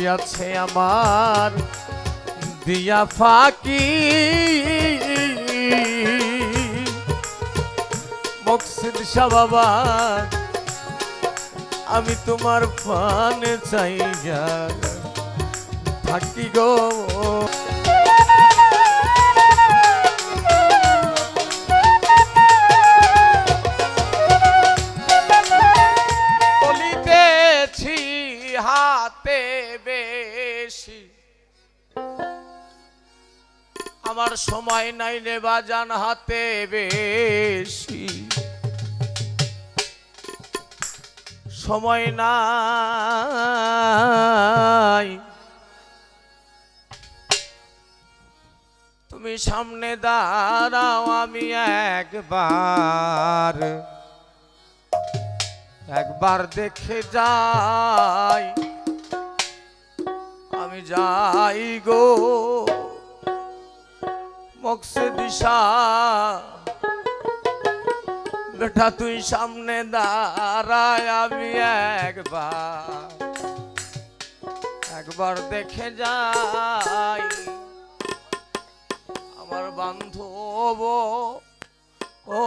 গিয়াছে আমার দিয়া ফাঁকি। মকসিদ শাহ বাবা আমি তোমার পানে চাই থাকি গো। আমার সময় নাই রে বাজান হাতে বেশি। সময় নাই। তুমি সামনে দাঁড়াও, আমি একবার একবার দেখে যাই। আমি যাই গো। মকসে দিশা বেটা তুই সামনে দাঁড়ায়, আমি একবার একবার দেখে যাই। আমার বান্ধব ও,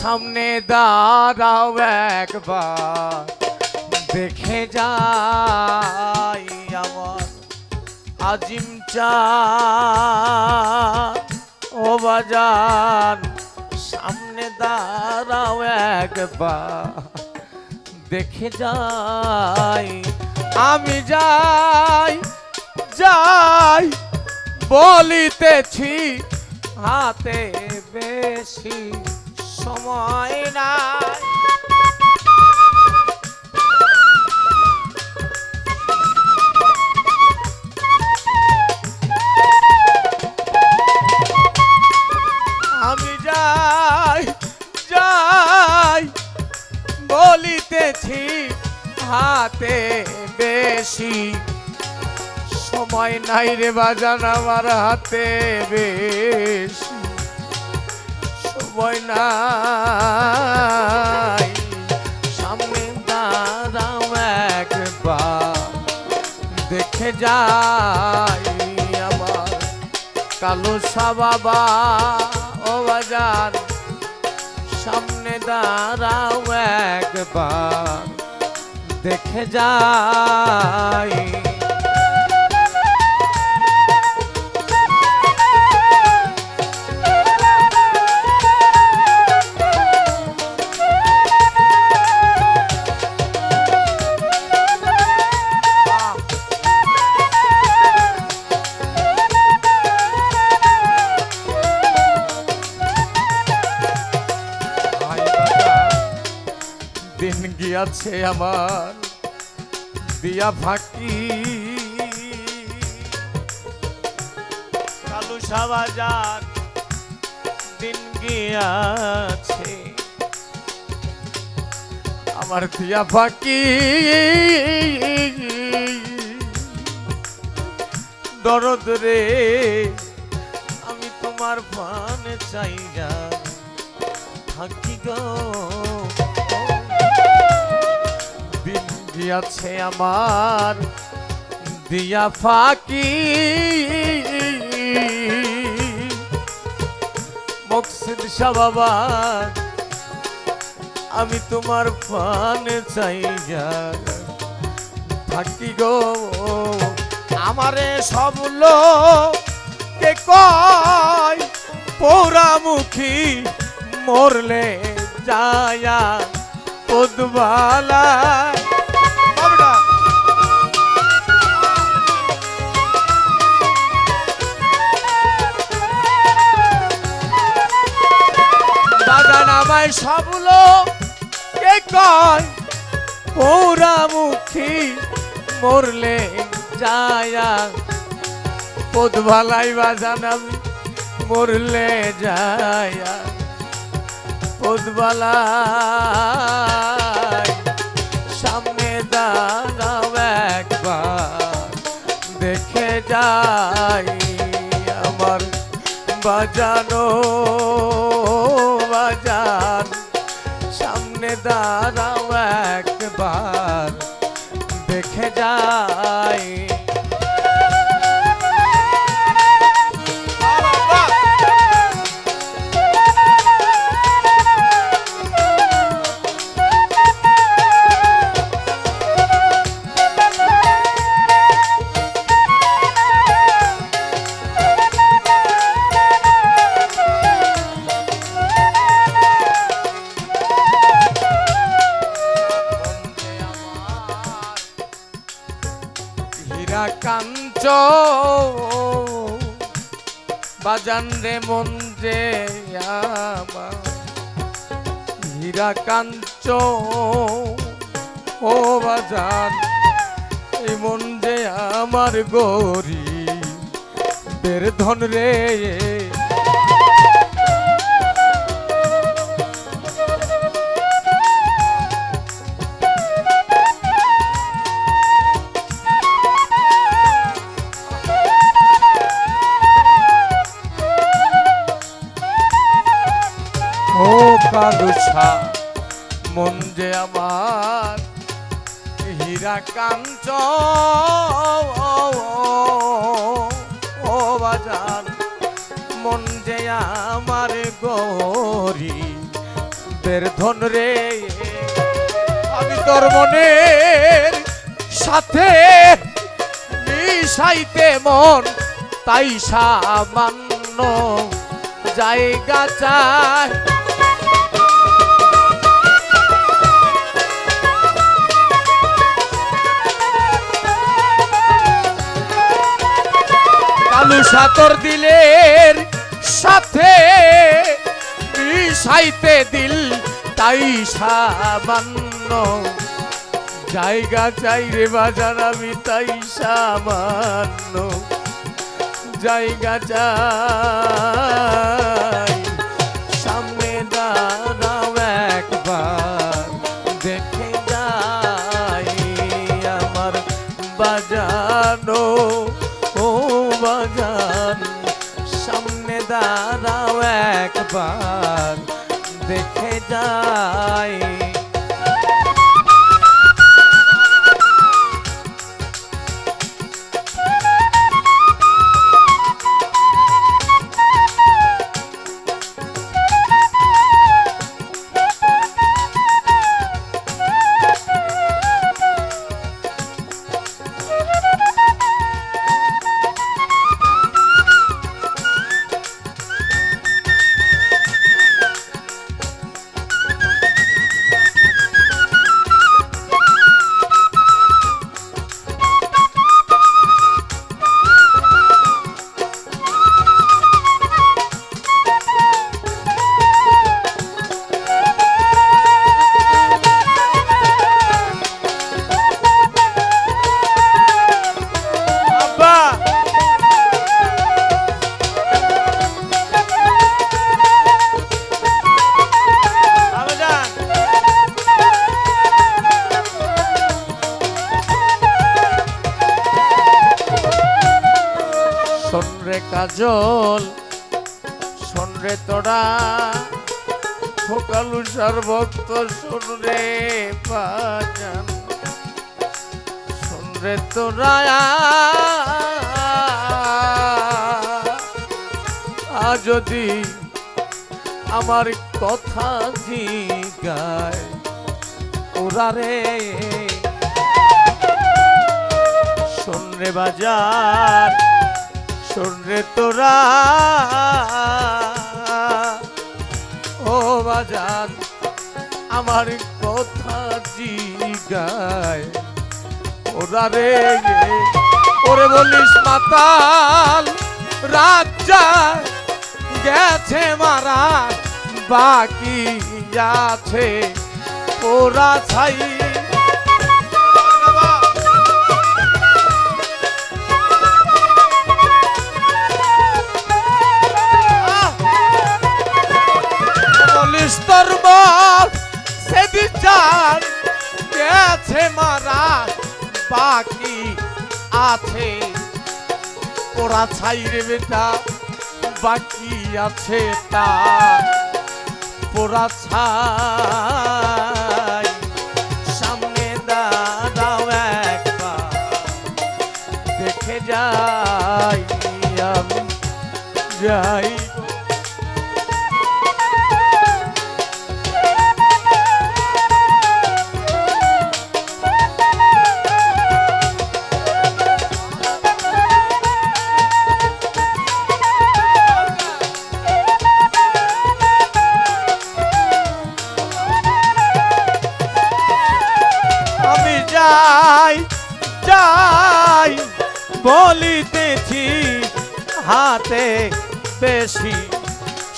সামনে দাঁড়াও একবার, দেখে যাই। আজিম চা ও বাজান, সামনে দাঁড়াও একবার। দেখে যাই, আমি যাই যাই বলিতেছি, হাতে বেশি সময় নাই। বলিতেছি হাতে বেশি। সময় নাই রে বাজান আমার হাতে বেশি। সময় নাই। সামনে দাঁড়াও একবার, দেখে যাই আমার কালো বাবা ও বাজান। সামনে দাঁড়াও একবার দেখে যাই। গিয়াছে আমার, দিয়া ফাঁকি। কালু সাবাজান দিন গিয়াছে। আমার দিয়া ফাঁকি। দরদ রে, আমি তোমার পানে চাই যা থাকি গো। গিয়াছে আমার, দিয়া ফাঁকি। মকসিদ শাহ বাবা, আমি তোমার পানে চাই থাকি গো। আমারে সব লোকে কয় পৌরামুখী মরলে যায়া পদবালা। আমায় সব লোকে কয়? পৌরামুখী মরলে যায়া। পদভালাই বাজান আমি মরলে যায়া। পদবালাই সামনে দাঁড়াও একবার, দেখে যাই আমার বাজানো। বাজান সামনে দাঁড়াও একবার দেখে যাই। বাজান রে মন যে হীরা কাঞ্চ। ও বাজান, এই মন যে আমার গরি বের ধন রে কালুসা মন যে আমার হীরা কাঞ্চ। ও বাজার মন যে আমার গরি বের ধন রে, আমি তোর মনের সাথে মিশাইতে মন, তাই সামান্য জায়গা চায় কালু সাতর দিলের সাথে সাইতে দিল তাই সামান্য জায়গা চাই রে বাজার, আমি তাই সামান্য জায়গা চাই। একবার দেখে যাই। কাজল শোন রে তোরা সকালু সর্বক্ত শোন রে বাজান। শোন রে তোরা যদি আমার কথা জিগায়, ওরা রে। শোন রে বাজার শোন রে তোরা। ও বাজার, আমার কথা জিগায়। ওরা রে ওরে বলিস মাতাল রাজা গেছে মারা বাকি আছে। ওরা ছাই আছে। ওরা ছাইরে বেটা, বাকি আছে তা। পোড়া ছাই, সামনে দাঁড়াও একবার দেখে যাই আমি, যাই বলিতেছি হাতে বেশি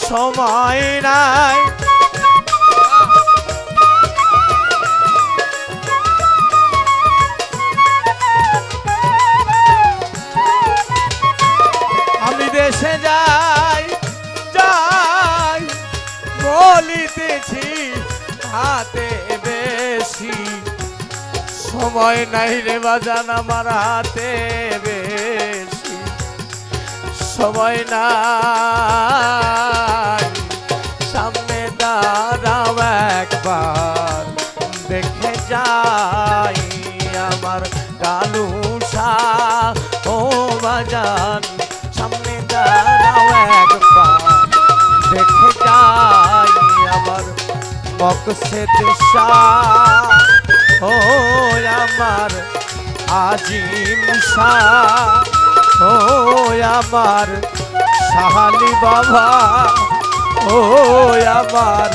সময় নাই। আমি দেশে যাই যাই বলিতেছি হাতে বেশি সময় নাই রে বাজান আমার হাতে সময় নাই। সামনে দাঁড়াও একবার, দেখে যাই আমার কালুসা। ও বাজান, সামনে দাঁড়াও একবার, দেখে যাই আমার মকসেদ শাহ ও আমার আজিম শাহ। ও আমার সাহালি বাবা ও আমার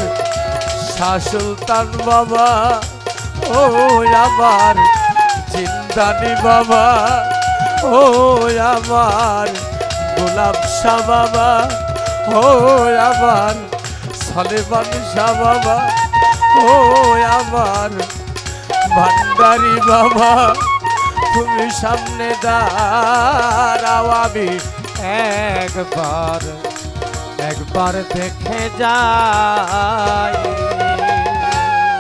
শাহ সুলতান বাবা ও আমার জিন্দানি বাবা ও আমার গোলাপ শাহ বাবা ও আমার সলেমান শাহ বাবা ও আমার ভান্ডারি বাবা। তুমি সামনে দাঁড়াও আমি একবার একবার দেখে যাই।